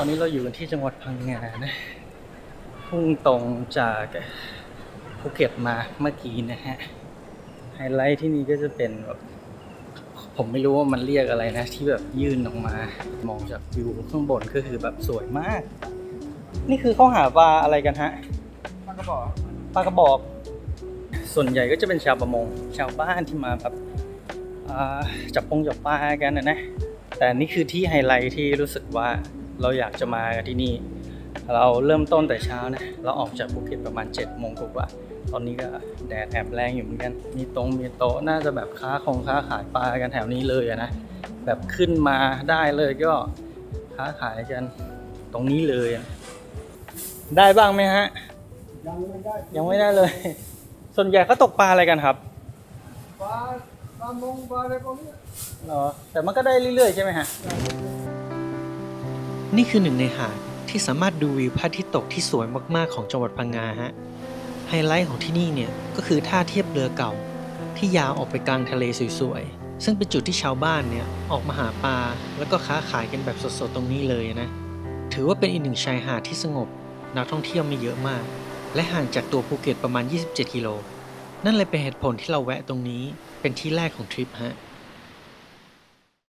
ตอนนี้เราอยู่กันที่จังหวัดพังงานะพุ่งตรงจากภูเก็ตมาเมื่อกี้นะฮะ ไฮไลท์ที่นี่ก็จะเป็นแบบผมไม่รู้ว่ามันเรียกอะไรนะ ที่แบบยื่นออกมา มองจากวิวข้างบนก็คือแบบสวยมาก นี่คือเขาหาปลาอะไรกันฮะมันก็บอกปลากระบอก ส่วนใหญ่ก็จะเป็นชาวประมง ชาวบ้านที่มาแบบอ่าจับปงจับปลากันนะนะแต่นี่คือที่ไฮไลท์ที่รู้สึกว่า เราอยากจะมากันที่นี่ เราเริ่มต้นแต่เช้านะเราออกจากภูเก็ตประมาณ7จ็ดโมงกว่าๆตอนนี้ก็แดดแอบแรงอยู่เหมือนกัน มีตรงมีโต๊ะน่าจะแบบค้าของค้าขายปลากันแถวนี้เลยอะนะ แบบขึ้นมาได้เลยก็ค้าขายกันตรงนี้เลยอะได้บ้างไหมฮะ ยังไม่ได้ยังไม่ได้เลย ส่วนใหญ่เขาตกปลาอะไรกันครับ ปลาปลามงปลาอะไรพวกนี้เหรอ แต่มันก็ได้เรื่อยๆใช่ไหมฮะ นี่คือหนึ่งในหาดที่สามารถดูวิวพระอาทิตย์ตกที่สวยมากๆของจังหวัดพังงาฮะ ไฮไลท์ของที่นี่เนี่ยก็คือท่าเทียบเรือเก่า ที่ยาวออกไปกลางทะเลสวยๆ ซึ่งเป็นจุดที่ชาวบ้านเนี่ยออกมาหาปลาแล้วก็ค้าขายกันแบบสดๆตรงนี้เลยนะ ถือว่าเป็นอีกหนึ่งชายหาดที่สงบ นักท่องเที่ยวไม่เยอะมาก และห่างจากตัวภูเก็ตประมาณ 27 กิโล นั่นเลยเป็นเหตุผลที่เราแวะตรงนี้เป็นที่แรกของทริปฮะ